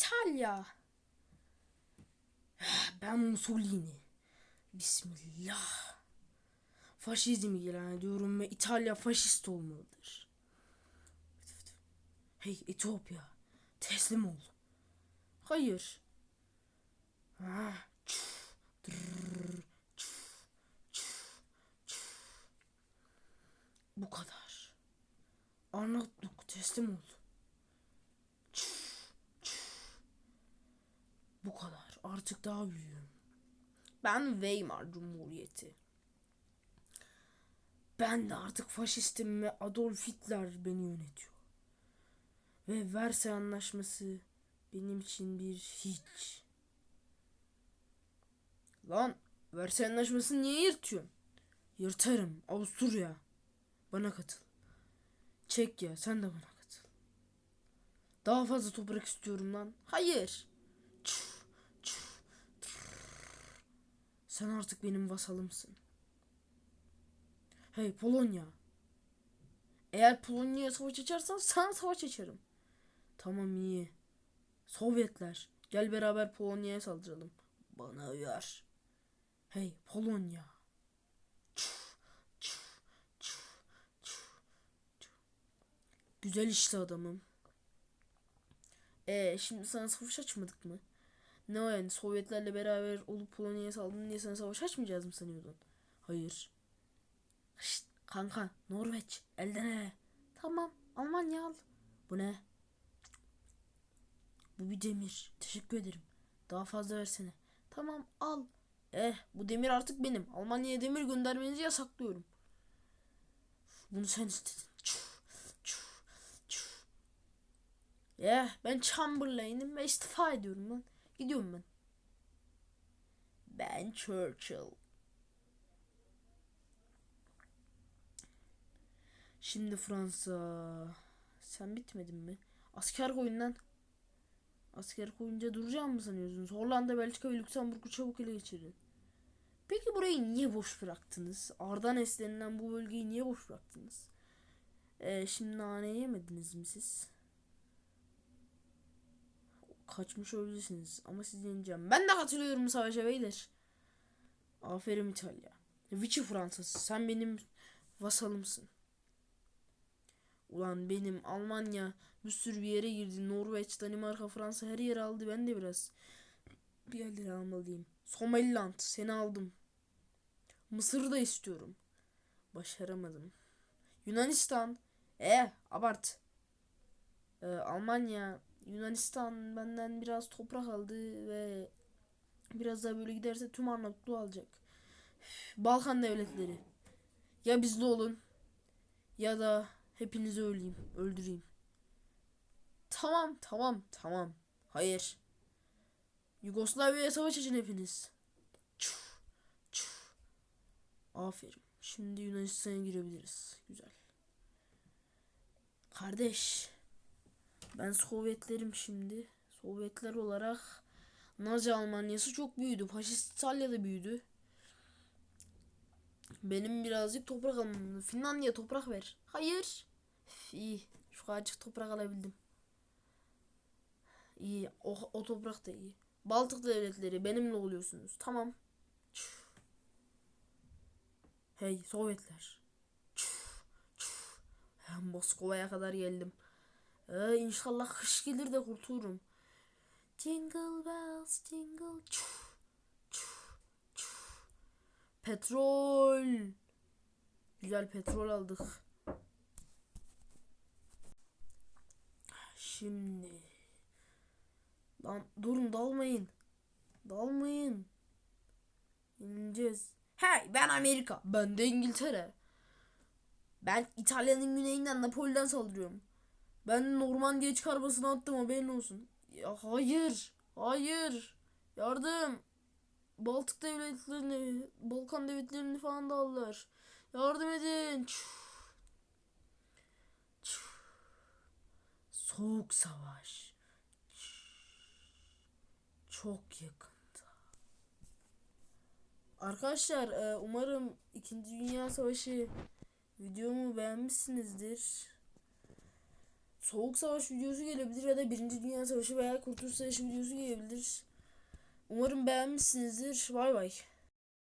İtalya. Ben Mussolini. Bismillah. Faşizmi ilan ediyorum ve İtalya faşist olmalıdır. Hey Etiyopya. Teslim ol. Hayır. Çuf. Bu kadar. Arnavutluk teslim ol. Çuf, çuf. Bu kadar. Artık daha büyüğüm. Ben Weimar Cumhuriyeti. Ben de artık faşistim ve Adolf Hitler beni yönetiyor. Ve Versay Anlaşması benim için bir hiç. Lan Versay Anlaşması'nı niye yırtıyorsun? Yırtarım. Avusturya. Bana katıl. Çekya sen de bana katıl. Daha fazla toprak istiyorum lan. Hayır. Çuf, çuf, trrr. Sen artık benim vasalımsın. Hey Polonya. Eğer Polonya'ya savaş açarsan sana savaş açarım. Tamam iyi. Sovyetler. Gel beraber Polonya'ya saldıralım. Bana uyar. Hey Polonya. Çuf, çuf, çuf, çuf, çuf. Güzel işte adamım. E şimdi sana savaş açmadık mı? Ne o yani Sovyetlerle beraber olup Polonya'ya saldırdın diye sana savaş açmayacağız mı sanıyordun? Hayır. Şşt, kanka Norveç elden ele. Tamam Almanya al. Bu ne? Bu bir demir. Teşekkür ederim. Daha fazla versene. Tamam al. Eh bu demir artık benim. Almanya'ya demir göndermenizi yasaklıyorum. Bunu sen istedin. Çuf, çuf, çuf. Eh ben Chamberlain'im ve istifa ediyorum lan. Gidiyorum ben. Ben Churchill. Şimdi Fransa. Sen bitmedin mi? Asker koyun lan. Asker koyunca duracağım mı sanıyorsunuz? Hollanda, Belçika ve Lüksemburg'u çabuk ele geçirin. Peki burayı niye boş bıraktınız? Ardanes denilen bu bölgeyi niye boş bıraktınız? Ee, şimdi nane yemediniz mi siz? Kaçmış olabilirsiniz ama siz yeneceğim. Ben de katılıyorum savaşa beyler. Aferin İtalya. Vichy Fransız sen benim vasalımsın. Ulan benim Almanya bir sürü bir yere girdi. Norveç, Danimarka, Fransa her yeri aldı. Ben de biraz bir yerleri almalıyım. Somaliland seni aldım. Mısır'ı da istiyorum. Başaramadım. Yunanistan. E abart. Ee, Almanya, Yunanistan benden biraz toprak aldı ve biraz daha böyle giderse tüm Arnavutluğu alacak. Balkan devletleri. Ya bizde olun ya da hepinizi öleyim, öldüreyim. Tamam, tamam, tamam. Hayır. Yugoslavya'ya savaş açın hepiniz. Çuf, çuf. Aferin. Şimdi Yunanistan'a girebiliriz. Güzel. Kardeş. Ben Sovyetlerim şimdi. Sovyetler olarak Nazi Almanyası çok büyüdü. Faşist İtalya da büyüdü. Benim birazcık toprak almam. Finlandiya toprak ver. Hayır. Üf, iyi. Şu kadarcık toprak alabildim. İyi. O, o toprak da iyi. Baltık devletleri benimle oluyorsunuz. Tamam. Hey Sovyetler. Moskova'ya kadar geldim. Ee, inşallah kış gelir de kurtulurum. Jingle bells jingle. Çuf, çuf, çuf. Petrol. Güzel petrol aldık. Şimdi. Lan durun dalmayın. Dalmayın. İneceğiz. Hey ben Amerika. Ben de İngiltere. Ben İtalya'nın güneyinden Napoli'den saldırıyorum. Ben Normandiya çıkarmasını attım haberin olsun. Ya hayır. Hayır. Yardım. Baltık devletlerini, Balkan devletlerini falan da aldılar. Yardım edin. Çuf. Çuf. Soğuk savaş. Çok yakında. Arkadaşlar e, umarım 2. Dünya Savaşı videomu beğenmişsinizdir. Soğuk Savaş videosu gelebilir ya da Birinci Dünya Savaşı veya Kurtuluş Savaşı videosu gelebilir. Umarım beğenmişsinizdir. Bay bay.